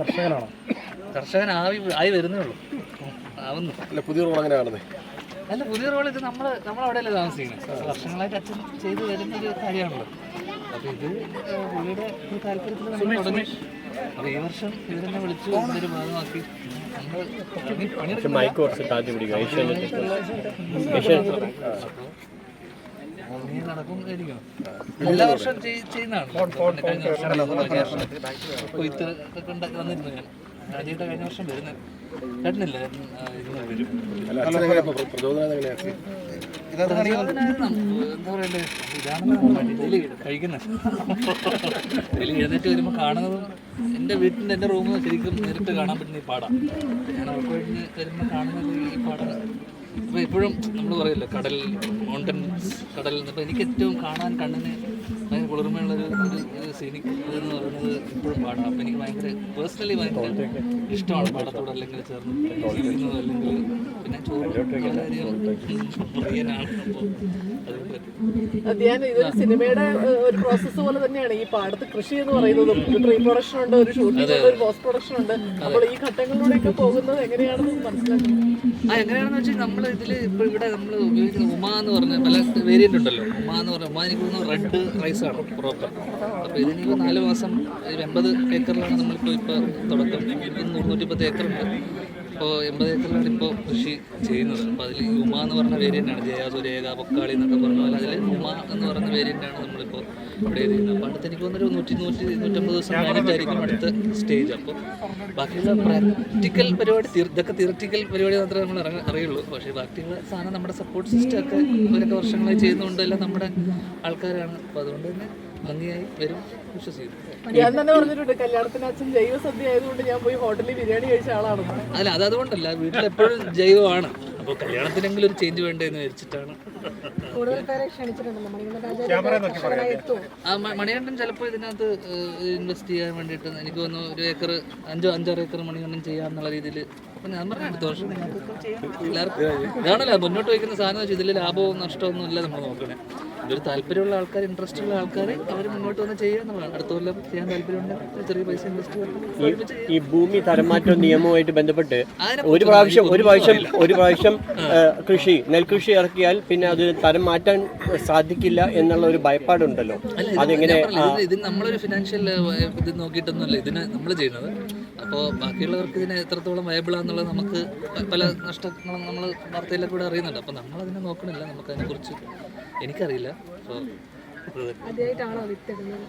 കർഷകനാണോ? കർഷകൻ ആയി ആയി വരുന്നേ ഉള്ളൂ. ആവുന്നു. അല്ല പുതിയ റോൾ അങ്ങനെ കാണുന്നത് അല്ല പുതിയ റോൾ ഇത് നമ്മൾ നമ്മളവിടെയല്ലേ താമസിക്കുന്നത് വർഷങ്ങളായിട്ട് അച്ഛൻ ചെയ്തു വരുന്ന ഒരു കാര്യമാണല്ലോ. അപ്പോൾ ഇത് പുള്ളിയുടെ ഒരു താല്പര്യത്തിൽ നമ്മൾ തുടങ്ങി. അപ്പോൾ ഈ വർഷം ഇവരെന്നെ വിളിച്ചു ഒരു ഭാഗമാക്കി നമ്മൾ പണി പണിയെടുക്കും മൈക്ക് കുറച്ച് താഴ്ത്തി പിടിക്കുക. എല്ലാ ചെയ്യുന്നതാണ്. വർഷം വർഷം കൊയ്ത്ത് ഒക്കെ ഉണ്ടാക്കി വന്നിരുന്നു ഞാൻ. ആദ്യമായിട്ട് കഴിഞ്ഞ വർഷം വരുന്നത്. കേട്ടില്ല. എന്താ പറയണ്ടേ ഇതാണ് കഴിക്കുന്നത് ഡെയിലി എഴുന്നേറ്റ് വരുമ്പോൾ കാണുന്നതും എന്റെ വീട്ടിന്റെ എന്റെ റൂമിൽ ശരിക്കും നേരിട്ട് കാണാൻ പറ്റുന്ന ഈ പാടാണ് ഞാൻ അവർക്ക് കഴിഞ്ഞ് വരുമ്പോൾ കാണുന്നത് ഈ പാടാണ്. അപ്പോൾ ഇപ്പോഴും നമ്മൾ പറയല്ലോ കടൽ മൗണ്ടൻ കടൽ അപ്പോൾ എനിക്ക് ഏറ്റവും കാണാൻ കണ്ണിന് ഭയങ്കര കുളിർമയുള്ളൊരു ഒരു സീനിക് എന്ന് പറയുന്നത് ഇപ്പോഴും പാടണം അപ്പോൾ എനിക്ക് ഭയങ്കര പേഴ്സണലി ഭയങ്കര ഇഷ്ടമാണ് പാടത്തോട് അല്ലെങ്കിൽ ചേർന്ന് ജീവിക്കുന്നത് അല്ലെങ്കിൽ പിന്നെ ധ്യാൻ ഇതൊരു സിനിമയുടെ ഒരു പ്രോസസ്സ് പോലെ തന്നെയാണ്. ഈ പാടത്ത് കൃഷി എന്ന് പറയുന്നതും ഒരു പ്രീ പ്രൊഡക്ഷൻ ഉണ്ട് ഒരു ഷൂട്ടിംഗ് ഉണ്ട് ഒരു പോസ്റ്റ് പ്രൊഡക്ഷൻ ഉണ്ട്. അപ്പോൾ ഈ ഘട്ടങ്ങളിലൂടെയൊക്കെ പോകുന്നത് എങ്ങനെയാണെന്ന് മനസ്സിലാക്കുന്നത് ആ എങ്ങനെയാണെന്ന് വെച്ചാൽ നമ്മൾ ഇതിൽ ഇപ്പോൾ ഇവിടെ നമ്മൾ ഉപയോഗിക്കുന്ന ഉമ എന്ന് പറഞ്ഞ പല വേരിയന്റ് ഉണ്ടല്ലോ. ഉമ എന്ന് പറഞ്ഞ ഉമ എനിക്ക് റെഡ് റൈസ് ആണ് പ്രോപ്പർ അപ്പോൾ ഇതിനിപ്പോൾ നാല് മാസം ഒരു എൺപത് ഏക്കറിലാണ് നമ്മളിപ്പോൾ ഇപ്പോൾ തുടക്കം. ഇപ്പം നൂറ്റി പത്ത് ഏക്കറുണ്ട് ഇപ്പോൾ എൺപത് ഏക്കറിലാണ് ഇപ്പോൾ കൃഷി ചെയ്യുന്നത്. അപ്പോൾ അതിൽ യുമ ഉമ എന്ന് പറഞ്ഞ വേരിയന്റാണ് ജയാസുരേഖ പൊക്കാളി എന്നൊക്കെ പറഞ്ഞ പോലെ അതിൽ ഉമ എന്ന് പറഞ്ഞ വേരിയന്റാണ് നമ്മളിപ്പോൾ ഇവിടെ ചെയ്യുന്നത്. അപ്പോൾ അടുത്ത് എനിക്ക് തോന്നുന്നൊരു നൂറ്റി നൂറ്റി നൂറ്റമ്പത് ദിവസം കഴിഞ്ഞിട്ടായിരിക്കും അടുത്ത സ്റ്റേജ് അപ്പോൾ ബാക്കിയുള്ള പ്രാക്ടിക്കൽ പരിപാടി ഇതൊക്കെ തിയററ്റിക്കൽ പരിപാടി മാത്രമേ നമ്മൾ ഇറങ്ങ അറിയുള്ളൂ. പക്ഷേ ബാക്കിയുള്ള സാധനം നമ്മുടെ സപ്പോർട്ട് സിസ്റ്റം ഒക്കെ ഇവരൊക്കെ വർഷങ്ങളായി ചെയ്യുന്നതുകൊണ്ടെല്ലാം നമ്മുടെ ആൾക്കാരാണ്. അപ്പോൾ അതുകൊണ്ട് തന്നെ ഭംഗിയായി വരും വിശ്വസിക്കുന്നു. ഞാൻ തന്നെ പറഞ്ഞിട്ടുണ്ട് കല്യാണത്തിന് അച്ഛൻ ജൈവ സദ്യ ആയതുകൊണ്ട് ഞാൻ പോയി ഹോട്ടലിൽ ബിരിയാണി കഴിച്ച ആളാണ്. അല്ല അത് അതുകൊണ്ടല്ല വീട്ടിൽ എപ്പോഴും ജൈവമാണ്. അപ്പോൾ കല്യാണത്തിനെങ്കിലും ഒരു ചേഞ്ച് വേണ്ടതെന്ന് വെച്ചിട്ടാണ് കൂടുതൽ പേരെ ക്ഷണിച്ചിട്ടുണ്ടല്ലോ മണികണ്ഠൻ ചിലപ്പോൾ ഇതിനകത്ത് ഇൻവെസ്റ്റ് ചെയ്യാൻ വേണ്ടിയിട്ട് എനിക്ക് തോന്നുന്നു ഒരു ഏക്കർ അഞ്ചോ അഞ്ചാറ് ഏക്കർ മണികണ്ഠൻ ചെയ്യാന്നുള്ള രീതിയിൽ അപ്പം ഞാൻ പറഞ്ഞു അടുത്ത വർഷം എല്ലാവർക്കും ഇതാണല്ലോ മുന്നോട്ട് വയ്ക്കുന്ന സാധനം വെച്ചാൽ ഇതിൽ ലാഭവും നഷ്ടമൊന്നും ഇല്ല നമ്മൾ നോക്കണേ. ഇതൊരു താല്പര്യമുള്ള ആൾക്കാർ ഇൻട്രസ്റ്റ് ഉള്ള ആൾക്കാർ അവർ മുന്നോട്ട് വന്ന് ചെയ്യുക എന്നുള്ളതാണ്. അടുത്ത കൊല്ലം ചെയ്യാൻ താല്പര്യമുണ്ടെങ്കിൽ ചെറിയ പൈസ ഇൻവെസ്റ്റ് ഈ ഭൂമി തരംമാറ്റ നിയമവുമായിട്ട് ബന്ധപ്പെട്ട് ഒരു പ്രാവശ്യം ഒരു പ്രാവശ്യം ഒരു പ്രാവശ്യം കൃഷി നെൽകൃഷി ഇറക്കിയാൽ പിന്നെ അത് തരം മാറ്റാൻ സാധിക്കില്ല എന്നുള്ള ഒരു ഭയപ്പാടുണ്ടല്ലോ. അതെങ്ങനെ ഇത് നമ്മളൊരു ഫിനാൻഷ്യൽ ഇത് നോക്കിയിട്ടൊന്നുമല്ല. ഇതിന് നമ്മൾ ചെയ്യുന്നത് അപ്പോൾ ബാക്കിയുള്ളവർക്ക് ഇതിനെ എത്രത്തോളം വയബിളാന്നുള്ളത് നമുക്ക് പല നഷ്ടങ്ങളും നമ്മൾ വാർത്തയിലൊക്കെ കൂടെ അറിയുന്നുണ്ട്. അപ്പോൾ നമ്മളതിനെ നോക്കണില്ല. നമുക്ക് അതിനെക്കുറിച്ച് എനിക്കറിയില്ല. അപ്പോൾ ആദ്യമായിട്ടാണോ വിത്തിടുന്നത്?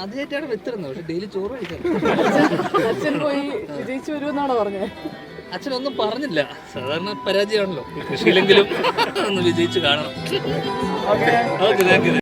ആദ്യമായിട്ടാണ് പക്ഷെ ഡെയിലി ചോറ് കഴിക്കാം അച്ഛൻ പോയി വിജയിച്ചു വരുമെന്നാണോ പറഞ്ഞത്? അച്ഛനൊന്നും പറഞ്ഞില്ല. സാധാരണ പരാജയമാണല്ലോ. കൃഷിയിലെങ്കിലും ഒന്ന് വിജയിച്ച് കാണണം. Okay thank you